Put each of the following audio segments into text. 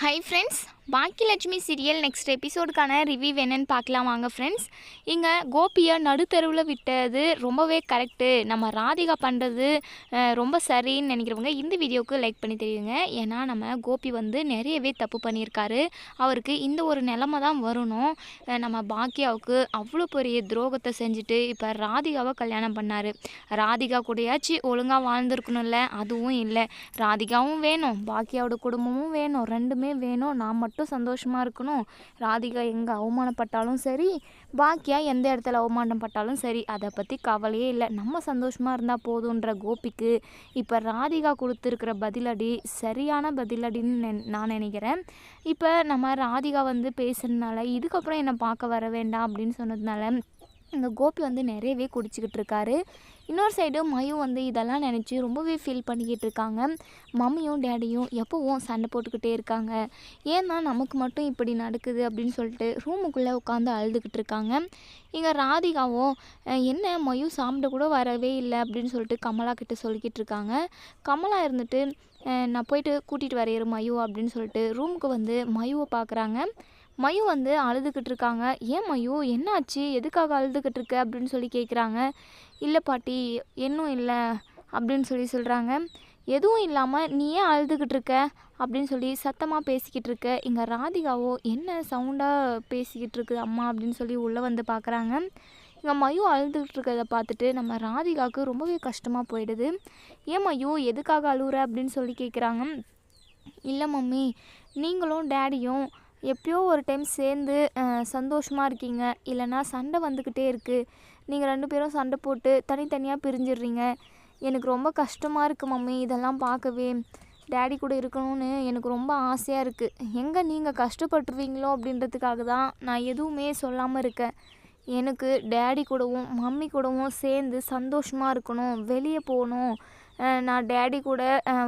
Hi friends Baakiyalakshmi serial next எபிசோடுக்கான review என்னன்னு பார்க்கலாம் வாங்க ஃப்ரெண்ட்ஸ் இங்கே கோபியை நடுத்தருவில் விட்டது ரொம்பவே கரெக்டு நம்ம ராதிகா பண்ணுறது ரொம்ப சரின்னு நினைக்கிறவங்க இந்த வீடியோவுக்கு லைக் பண்ணி தெரியுங்க. ஏன்னா நம்ம கோபி வந்து நிறையவே தப்பு பண்ணியிருக்காரு. அவருக்கு இந்த ஒரு நிலமை தான் வரணும். நம்ம பாக்கியாவுக்கு அவ்வளோ பெரிய துரோகத்தை செஞ்சுட்டு இப்போ ராதிகாவை கல்யாணம் பண்ணார். ராதிகா கூடயாச்சு ஒழுங்காக வாழ்ந்துருக்கணும்ல அதுவும் இல்லை. ராதிகாவும் வேணும் பாக்கியாவோட குடும்பமும் வேணும் ரெண்டுமே வேணும். நான் மட்டும் சந்தோஷமாக இருக்கணும். ராதிகா எங்கே அவமானப்பட்டாலும் சரி பாக்கியா எந்த இடத்துல அவமானப்பட்டாலும் சரி அதை பற்றி கவலையே இல்லை. நம்ம சந்தோஷமாக இருந்தால் போதுன்ற கோபிக்கு இப்போ ராதிகா கொடுத்துருக்கிற பதிலடி சரியான பதிலடின்னு நெ- நான் நினைக்கிறேன். இப்போ நம்ம ராதிகா வந்து பேசுனதுனால இதுக்கப்புறம் என்னை பார்க்க வர வேண்டாம் அப்படின்னு சொன்னதுனால இந்த கோபி வந்து நிறையவே குடிச்சிக்கிட்டு இருக்காரு. இன்னொரு சைடு மயு வந்து இதெல்லாம் நினச்சி ரொம்பவே ஃபீல் பண்ணிக்கிட்டு இருக்காங்க. மம்மியும் டேடியும் எப்போவும் சண்டை போட்டுக்கிட்டே இருக்காங்க. ஏன்னா நமக்கு மட்டும் இப்படி நடக்குது அப்படின்னு சொல்லிட்டு ரூமுக்குள்ளே உட்காந்து அழுதுகிட்டு இருக்காங்க. இங்கே ராதிகாவும் என்ன? மயு சாப்பிட கூட வரவே இல்லை அப்படின்னு சொல்லிட்டு கமலா கிட்ட சொல்லிக்கிட்டு இருக்காங்க. கமலா இருந்துட்டு நான் போயிட்டு கூட்டிகிட்டு வரையிற மயு அப்படின்னு சொல்லிட்டு ரூமுக்கு வந்து மயுவை பார்க்குறாங்க மயு வந்து அழுதுகிட்டு இருக்காங்க ஏன் மயு? என்னாச்சு? எதுக்காக அழுதுகிட்டு இருக்க அப்படின்னு சொல்லி கேட்குறாங்க இல்லை பாட்டி இன்னும் இல்லை அப்படின்னு சொல்லி சொல்கிறாங்க எதுவும் இல்லாமல் நீ ஏன் அழுதுகிட்டு இருக்க அப்படின்னு சொல்லி சத்தமாக பேசிக்கிட்டு இருக்க இங்கே ராதிகாவோ என்ன சவுண்டாக பேசிக்கிட்டு இருக்கு அம்மா? அப்படின்னு சொல்லி உள்ளே வந்து பார்க்குறாங்க இங்கே மயு அழுதுகிட்டு இருக்கிறத பார்த்துட்டு நம்ம ராதிகாவுக்கு ரொம்பவே கஷ்டமாக போயிடுது. ஏன் மயு? எதுக்காக அழுகுற அப்படின்னு சொல்லி கேட்குறாங்க இல்லை மம்மி நீங்களும் டேடியும் எப்பயோ ஒரு டைம் சேர்ந்து சந்தோஷமாக இருக்கீங்க. இல்லைன்னா சண்டை வந்துக்கிட்டே இருக்குது நீங்கள் ரெண்டு பேரும் சண்டை போட்டு தனித்தனியாக பிரிஞ்சிடுறீங்க. எனக்கு ரொம்ப கஷ்டமாக இருக்குது மம்மி இதெல்லாம் பார்க்கவே. டேடி கூட இருக்கணும்னு எனக்கு ரொம்ப ஆசையாக இருக்குது எங்கே நீங்கள் கஷ்டப்பட்டுருவீங்களோ அப்படின்றதுக்காக தான் நான் எதுவுமே சொல்லாமல் இருக்கேன். எனக்கு டேடி கூடவும் மம்மி கூடவும் சேர்ந்து சந்தோஷமாக இருக்கணும். வெளியே போகணும். நான் டேடி கூட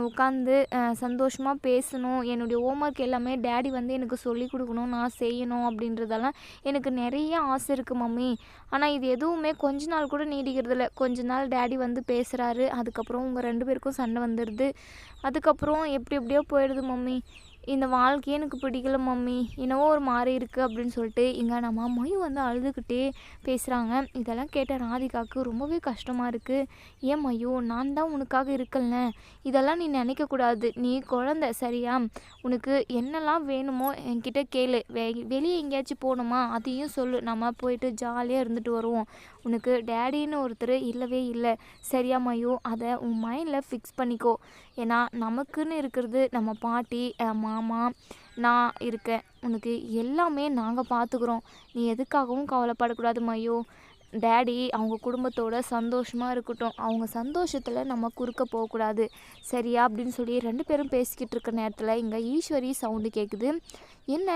உட்காந்து சந்தோஷமாக பேசணும். என்னுடைய ஹோம்ஒர்க் எல்லாமே டேடி வந்து எனக்கு சொல்லி கொடுக்கணும் நான் செய்யணும் அப்படின்றதெல்லாம் எனக்கு நிறைய ஆசை இருக்குது மம்மி. ஆனால் இது எதுவுமே கொஞ்ச நாள் கூட நீடிக்கிறதில்ல கொஞ்ச நாள் டேடி வந்து பேசுகிறாரு அதுக்கப்புறம் உங்கள் ரெண்டு பேருக்கும் சண்டை வந்துடுது அதுக்கப்புறம் எப்படி எப்படியோ போயிடுது மம்மி. இந்த வாழ்க்கையே எனக்கு பிடிக்கல மம்மி. என்னவோ ஒரு மாதிரி இருக்குது அப்படின்னு சொல்லிட்டு இங்கே நம்ம மொய் வந்து அழுதுகிட்டே பேசுகிறாங்க இதெல்லாம் கேட்ட ராதிகாவுக்கு ரொம்பவே கஷ்டமாக இருக்குது ஏன் மையோ நான் தான் உனக்காக இருக்கல இதெல்லாம் நீ நினைக்கக்கூடாது நீ குழந்த சரியா? உனக்கு என்னெல்லாம் வேணுமோ என்கிட்ட கேளு. வெ வெளியே எங்கேயாச்சும் போகணுமா? அதையும் சொல்லு. நம்ம போயிட்டு ஜாலியாக இருந்துட்டு வருவோம். உனக்கு டேடின்னு ஒருத்தர் இல்லவே இல்லை. சரியா மையோ அதை உன் மைண்டில் ஃபிக்ஸ் பண்ணிக்கோ. ஏன்னா நமக்குன்னு இருக்கிறது நம்ம பாட்டி மாமா நான் இருக்கேன். உனக்கு எல்லாமே நாங்கள் பார்த்துக்குறோம் நீ எதுக்காகவும் கவலைப்படக்கூடாது மையோ டேடி அவங்க குடும்பத்தோட சந்தோஷமாக இருக்கட்டும். அவங்க சந்தோஷத்தில் நம்ம குறுக்க போகக்கூடாது. சரியா? அப்படின்னு சொல்லி ரெண்டு பேரும் பேசிக்கிட்டு இருக்க நேரத்தில் இங்கே ஈஸ்வரி சவுண்டு கேட்குது என்ன?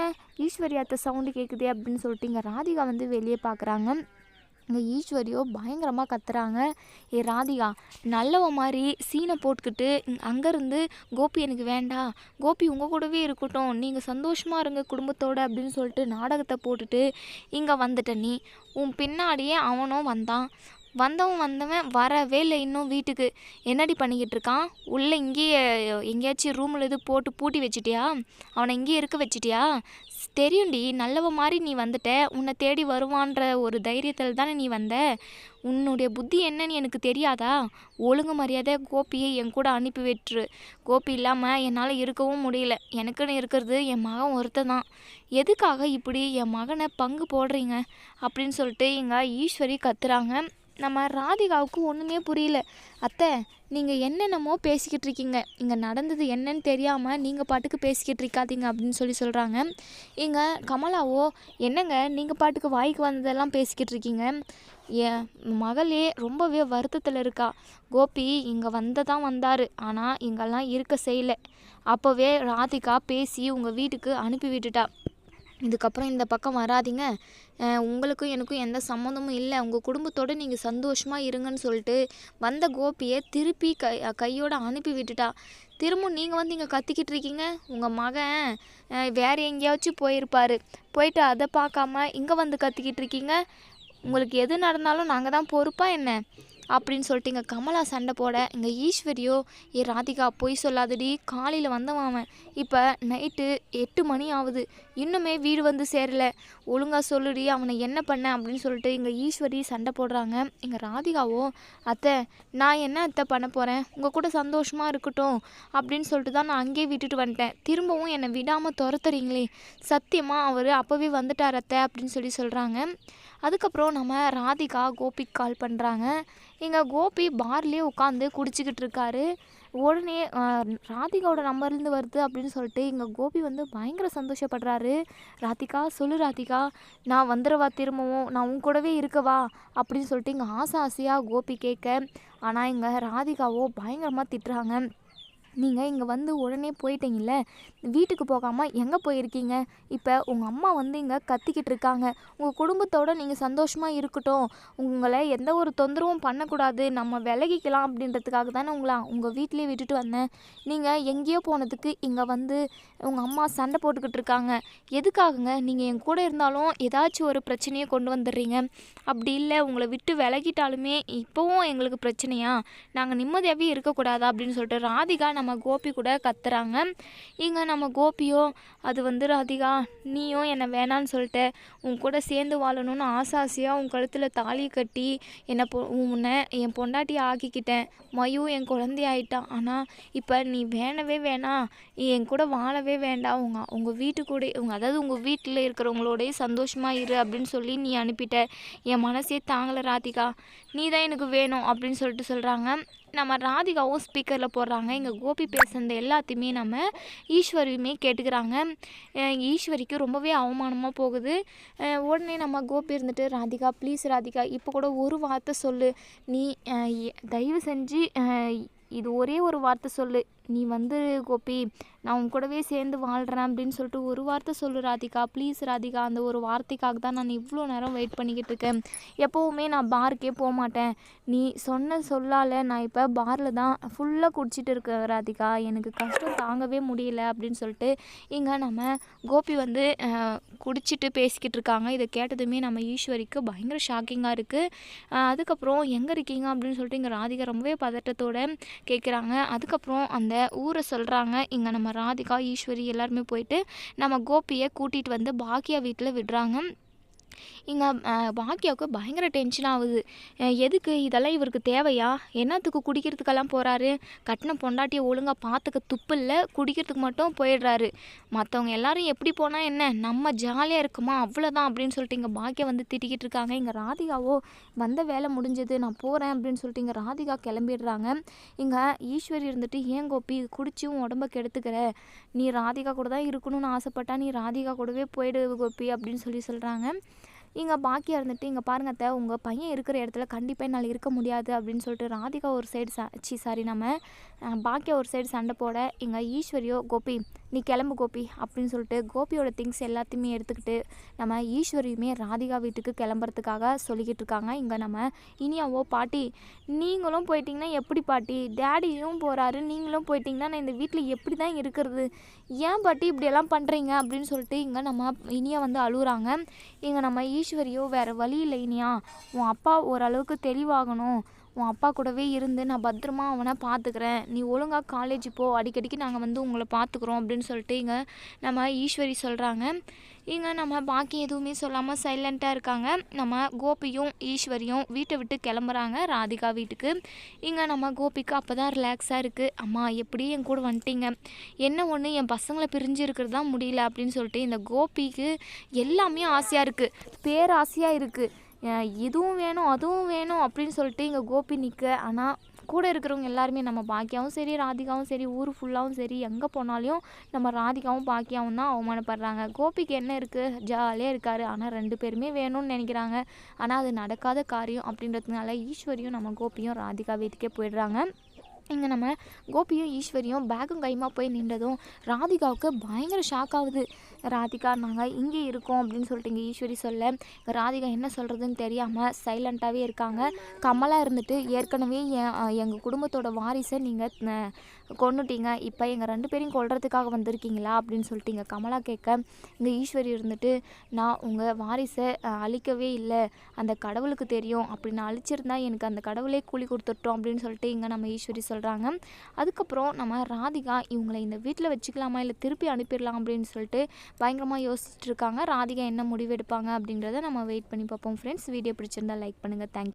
ஈஸ்வரி அத்தை சவுண்டு கேட்குதே அப்படின்னு சொல்லிட்டு இங்கே ராதிகா வந்து வெளியே பார்க்குறாங்க இங்கே ஈஸ்வரியோ பயங்கரமாக கத்துறாங்க. ஏ ராதிகா நல்லவ மாதிரி சீனை போட்டுக்கிட்டு அங்கேருந்து கோபி எனக்கு வேண்டாம் கோபி உங்கள் கூடவே இருக்கட்டும். நீங்கள் சந்தோஷமாக இருங்க குடும்பத்தோட அப்படின்னு சொல்லிட்டு நாடகத்தை போட்டுட்டு இங்கே வந்துட்ட நீ. உன் பின்னாடியே அவனும் வந்தான். வந்தவன் வந்தவன் வரவே இல்லை இன்னும் வீட்டுக்கு. என்னடி பண்ணிக்கிட்டு இருக்கான்? உள்ளே இங்கேயே எங்கேயாச்சும் ரூமில் இது போட்டு பூட்டி வச்சிட்டியா? அவனை இங்கேயே இருக்க வச்சிட்டியா? தெரியும்டி நல்லவ மாதிரி நீ வந்துட்ட உன்னை தேடி வருவான்ற ஒரு தைரியத்தில் தானே நீ வந்த? உன்னுடைய புத்தி என்னன்னு எனக்கு தெரியாதா? ஒழுங்கு மரியாதை கோபியை என் கூட அனுப்பி விட்டுரு. கோபி இல்லாமல் என்னால் இருக்கவும் முடியல. எனக்குன்னு இருக்கிறது என் மகன் ஒருத்தன் தான் எதுக்காக இப்படி என் மகனை பங்கு போடுறீங்க? அப்படின்னு சொல்லிட்டு இங்கே ஈஸ்வரி கத்துறாங்க. நம்ம ராதிகாவுக்கு ஒன்றுமே புரியல. அத்தை நீங்கள் என்னென்னமோ பேசிக்கிட்டு இருக்கீங்க. இங்கே நடந்தது என்னன்னு தெரியாமல் நீங்கள் பாட்டுக்கு பேசிக்கிட்டு இருக்காதீங்க அப்படின்னு சொல்லி சொல்கிறாங்க இங்கே கமலாவோ என்னங்க நீங்கள் பாட்டுக்கு வாய்க்கு வந்ததெல்லாம் பேசிக்கிட்டு இருக்கீங்க? என் மகளே ரொம்பவே வருத்தத்தில் இருக்கா. கோபி இங்கே வந்ததான் வந்தார். ஆனால் இங்கெல்லாம் இருக்க செய்யலை. அப்போவே ராதிகா பேசி உங்கள் வீட்டுக்கு அனுப்பி விட்டுட்டா. இதுக்கப்புறம் இந்த பக்கம் வராதீங்க. உங்களுக்கும் எனக்கும் எந்த சம்மந்தமும் இல்லை. உங்கள் குடும்பத்தோடு நீங்கள் சந்தோஷமாக இருங்கன்னு சொல்லிட்டு வந்த கோபியை திருப்பி கை கையோடு அனுப்பி விட்டுட்டா. திரும்ப நீங்கள் வந்து இங்கே கத்திக்கிட்டு இருக்கீங்க? உங்கள் மகன் வேறு எங்கேயாச்சும் போயிருப்பார். போயிட்டு அதை பார்க்காம இங்கே வந்து கத்திக்கிட்டு இருக்கீங்க? உங்களுக்கு எது நடந்தாலும் நாங்கள் தான் பொறுப்பா என்ன? அப்படின்னு சொல்லிட்டு இங்கே கமலா சண்டை போட இங்கே ஈஸ்வரியோ ஏ ராதிகா பொய் சொல்லாதடி. காலையில் வந்தவன் அவன். இப்போ நைட்டு எட்டு மணி ஆகுது இன்னுமே வீடு வந்து சேரலை. ஒழுங்காக சொல்லுடி அவனை என்ன பண்ண? அப்படின்னு சொல்லிட்டு இங்கே ஈஸ்வரி சண்டை போடுறாங்க. இங்கே ராதிகாவோ அத்தை நான் என்ன அத்தை பண்ண போகிறேன் உங்கள் கூட சந்தோஷமாக இருக்கட்டும். அப்படின்னு சொல்லிட்டு தான் நான் அங்கேயே விட்டுட்டு வந்துட்டேன். திரும்பவும் என்னை விடாமல் துரத்துறீங்களே. சத்தியமாக அவர் அப்போவே வந்துட்டார் அத்தை அப்படின்னு சொல்லி சொல்கிறாங்க அதுக்கப்புறம் நம்ம ராதிகா கோபிக்கு கால் பண்ணுறாங்க இங்கே கோபி பார்லேயே உட்காந்து குடிச்சிக்கிட்டு இருக்காரு. உடனே ராதிகாவோட நம்பர்லேருந்து வருது அப்படின்னு சொல்லிட்டு இங்கே கோபி வந்து பயங்கர சந்தோஷப்படுறாரு. ராதிகா சொல்லு ராதிகா நான் வந்துடவா திரும்பவும்? நான் உன் கூடவே இருக்கவா? அப்படின்னு சொல்லிட்டு இங்கே ஆசை ஆசையாக கோபி கேட்க ஆனால் இங்கே ராதிகாவோ பயங்கரமாக திட்டுறாங்க. நீங்கள் இங்கே வந்து உடனே போயிட்டீங்கல்ல? வீட்டுக்கு போகாமல் எங்கே போயிருக்கீங்க? இப்போ உங்கள் அம்மா வந்து இங்கே கத்திக்கிட்டு இருக்காங்க. உங்கள் குடும்பத்தோடு நீங்கள் சந்தோஷமாக இருக்கட்டும். உங்களை எந்த ஒரு தொந்தரவும் பண்ணக்கூடாது. நம்ம விலகிக்கலாம் அப்படின்றதுக்காக தானே உங்களா உங்கள் வீட்லேயே விட்டுட்டு வந்தேன். நீங்கள் எங்கேயோ போனதுக்கு இங்கே வந்து உங்கள் அம்மா சண்டை போட்டுக்கிட்டு இருக்காங்க. எதுக்காகங்க? நீங்கள் என் கூட இருந்தாலும் ஏதாச்சும் ஒரு பிரச்சனையை கொண்டு வந்துடுறீங்க. அப்படி இல்லை உங்களை விட்டு விலகிட்டாலுமே இப்போவும் எங்களுக்கு பிரச்சனையா? நாங்கள் நிம்மதியாகவே இருக்கக்கூடாதா? அப்படின்னு சொல்லிட்டு ராதிகா நம்ம நம்ம கோபி கூட கத்துறாங்க. இங்கே நம்ம கோபியோ அது வந்து ராதிகா நீயும் என்னை வேணான்னு சொல்லிட்டு உன் கூட சேர்ந்து வாழணும்னு ஆசை ஆசையாக உன் கழுத்தில் தாலி கட்டி என்னை பொ உன்னை என் பொண்டாட்டி ஆக்கிக்கிட்டேன். மயு என் குழந்தையாயிட்டான் ஆனால் இப்போ நீ வேணவே வேணாம் என் கூட வாழவே வேண்டாம் உங்கள் உங்கள் வீட்டு கூட உங்க அதாவது உங்கள் வீட்டில் இருக்கிறவங்களோடய சந்தோஷமாக இரு அப்படின்னு சொல்லி நீ அனுப்பிட்ட. என் மனசே தாங்கலை ராதிகா. நீ தான் எனக்கு வேணும் அப்படின்னு சொல்லிட்டு சொல்கிறாங்க நம்ம ராதிகாவும் ஸ்பீக்கரில் போடுறாங்க. இங்கே கோபி பேசுனது எல்லாத்தையுமே நம்ம ஈஸ்வரியுமே கேட்டுக்கிறாங்க. ஈஸ்வரிக்கு ரொம்பவே அவமானமாக போகுது. உடனே நம்ம கோபி இருந்துட்டு ராதிகா ப்ளீஸ் ராதிகா இப்போ கூட ஒரு வார்த்தை சொல்லு. நீ தயவு செஞ்சு இது ஒரே ஒரு வார்த்தை சொல்லு. நீ வந்து கோபி நான் உன் கூடவே சேர்ந்து வாழ்கிறேன் அப்படின்னு சொல்லிட்டு ஒரு வார்த்தை சொல்லு ராதிகா. ப்ளீஸ் ராதிகா அந்த ஒரு வார்த்தைக்காக தான் நான் இவ்வளோ நேரம் வெயிட் பண்ணிக்கிட்டு இருக்கேன். எப்போவுமே நான் பாருக்கே போக மாட்டேன். நீ சொன்ன சொல்லால் நான் இப்போ பாரில் தான் ஃபுல்லாக குடிச்சிட்டு இருக்கேன் ராதிகா. எனக்கு கஷ்டம் தாங்கவே முடியல அப்படின்னு சொல்லிட்டு இங்கே நம்ம கோபி வந்து குடிச்சிட்டு பேசிக்கிட்டு இருக்காங்க. இதை கேட்டதுமே நம்ம ஈஸ்வரிக்கு பயங்கர ஷாக்கிங்காக இருக்குது அதுக்கப்புறம் எங்கே இருக்கீங்க அப்படின்னு சொல்லிட்டு இங்கே ராதிகா ரொம்பவே பதட்டத்தோட கேட்குறாங்க அதுக்கப்புறம் அந்த ஊரை சொல்கிறாங்க இங்கே நம்ம ராதிகா ஈஸ்வரி எல்லாருமே போயிட்டு நம்ம கோபியை கூட்டிகிட்டு வந்து பாக்கியா வீட்டில் விடுறாங்க. இங்கே பாக்கியாவுக்கு பயங்கர டென்ஷன் ஆகுது எதுக்கு இதெல்லாம் இவருக்கு தேவையா? என்னத்துக்கு குடிக்கிறதுக்கெல்லாம் போகிறாரு கட்டின பொண்டாட்டியை ஒழுங்காக பார்த்துக்க துப்பில்ல குடிக்கிறதுக்கு மட்டும் போயிடுறாரு. மற்றவங்க எல்லாரும் எப்படி போனால் என்ன? நம்ம ஜாலியாக இருக்குமா? அவ்வளோதான் அப்படின்னு சொல்லிட்டு இங்கே பாக்கியா வந்து திட்டிக்கிட்டு இருக்காங்க. இங்கே ராதிகாவோ வந்த வேலை முடிஞ்சது நான் போகிறேன் அப்படின்னு சொல்லிட்டு இங்கே ராதிகா கிளம்பிடுறாங்க. இங்கே ஈஸ்வரி இருந்துட்டு ஏன் கோபி குடிச்சும் உடம்ப கெடுத்துக்கிற? நீ ராதிகா கூட தான் இருக்கணும்னு ஆசைப்பட்டா நீ ராதிகா கூடவே போயிடு கோபி அப்படின்னு சொல்லி சொல்கிறாங்க இங்கே பாக்கியா இருந்துட்டு இங்கே பாருங்க அத்தை உங்கள் பையன் இருக்கிற இடத்துல கண்டிப்பாக என்னால் இருக்க முடியாது அப்படின்னு சொல்லிட்டு ராதிகா ஒரு சைடு சா சி சாரி நம்ம பாக்கியா ஒரு சைடு சண்டை போட இங்கே ஈஸ்வரியோ கோபி நீ கிளம்பு கோபி அப்படின்னு சொல்லிட்டு கோபியோட திங்ஸ் எல்லாத்தையுமே எடுத்துக்கிட்டு நம்ம ஈஸ்வரியுமே ராதிகா வீட்டுக்கு கிளம்புறதுக்காக சொல்லிக்கிட்டு இருக்காங்க. இங்கே நம்ம இனியாவோ பாட்டி நீங்களும் போயிட்டீங்கன்னா எப்படி பாட்டி? டேடியும் போகிறாரு நீங்களும் போயிட்டீங்கன்னா நான் இந்த வீட்டில் எப்படி தான் இருக்கிறது? ஏன் பாட்டி இப்படியெல்லாம் பண்ணுறீங்க அப்படின்னு சொல்லிட்டு இங்கே நம்ம இனியா வந்து அழுகுறாங்க. இங்கே நம்ம ஈஸ்வரியோ வேறு வழி இல்லை இனியா. உன் அப்பா ஓரளவுக்கு தெளிவாகணும். உன் அப்பா கூடவே இருந்து நான் பத்திரமா அவனை பார்த்துக்கிறேன். நீ ஒழுங்காக காலேஜ் போ. அடிக்கடிக்கு நாங்கள் வந்து உங்களை பார்த்துக்குறோம் அப்படின்னு சொல்லிட்டு இங்கே நம்ம ஈஸ்வரி சொல்கிறாங்க இங்கே நம்ம பாக்கி எதுவுமே சொல்லாமல் சைலண்ட்டாக இருக்காங்க. நம்ம கோபியும் ஈஸ்வரியும் வீட்டை விட்டு கிளம்புறாங்க ராதிகா வீட்டுக்கு. இங்கே நம்ம கோபிக்கு அப்போ தான் ரிலாக்ஸாக இருக்குது அம்மா எப்படி என் கூட வந்துட்டீங்க? என்ன ஒன்று என் பசங்களை பிரிஞ்சு இருக்கிறது தான் முடியல? அப்படின்னு சொல்லிட்டு இந்த கோபிக்கு எல்லாமே ஆசையாக இருக்குது பேராசையாக இருக்குது இதுவும் வேணும் அதுவும் வேணும் அப்படின்னு சொல்லிட்டு இங்கே கோபி நிற்க ஆனால் கூட இருக்கிறவங்க எல்லாருமே நம்ம பாக்கியாவும் சரி ராதிகாவும் சரி ஊர் ஃபுல்லாகவும் சரி எங்கே போனாலும் நம்ம ராதிகாவும் பாக்கியாவும் தான் அவமானப்படுறாங்க. கோபிக்கு என்ன இருக்குது ஜாலியாக இருக்காரு. ஆனால் ரெண்டு பேருமே வேணும்னு நினைக்கிறாங்க. ஆனால் அது நடக்காத காரியம் அப்படின்றதுனால ஈஸ்வரியும் நம்ம கோபியும் ராதிகா வீட்டுக்கே போயிடுறாங்க. இங்கே நம்ம கோபியும் ஈஸ்வரியும் பேக்கும் கைமா போய் நின்றதும் ராதிகாவுக்கு பயங்கர ஷாக் ஆகுது. ராதிகா நாங்கள் இங்கே இருக்கோம் அப்படின்னு சொல்லிட்டு இங்கே ஈஸ்வரி சொல்ல ராதிகா என்ன சொல்கிறதுன்னு தெரியாமல் சைலண்ட்டாகவே இருக்காங்க. கமலாக இருந்துட்டு ஏற்கனவே என் எங்கள் குடும்பத்தோட வாரிசை நீங்கள் கொண்டுட்டீங்க இப்போ எங்கள் ரெண்டு பேரையும் கொள்றதுக்காக வந்திருக்கீங்களா? அப்படின்னு சொல்லிட்டு இங்கே கமலா கேட்க இங்கே ஈஸ்வரி இருந்துட்டு நான் உங்கள் வாரிசை அழிக்கவே இல்லை. அந்த கடவுளுக்கு தெரியும். அப்படி நான் அழிச்சிருந்தா எனக்கு அந்த கடவுளே கூலி கொடுத்துட்டோம். அப்படின்னு சொல்லிட்டு இங்கே நம்ம ஈஸ்வரி சொல்கிறாங்க அதுக்கப்புறம் நம்ம ராதிகா இவங்களை இந்த வீட்டில் வச்சுக்கலாமா? இல்லை திருப்பி அனுப்பிடலாம்? அப்படின்னு சொல்லிட்டு பயங்கரமாக யோசிச்சுட்டு இருக்காங்க. ராதிகா என்ன முடிவெடுப்பாங்க அப்படின்றத அப்படிங்கிறத நம்ம வெயிட் பண்ணி பார்ப்போம் ஃப்ரெண்ட்ஸ் வீடியோ பிடிச்சிருந்தா லைக் பண்ணுங்கள் தேங்க்யூ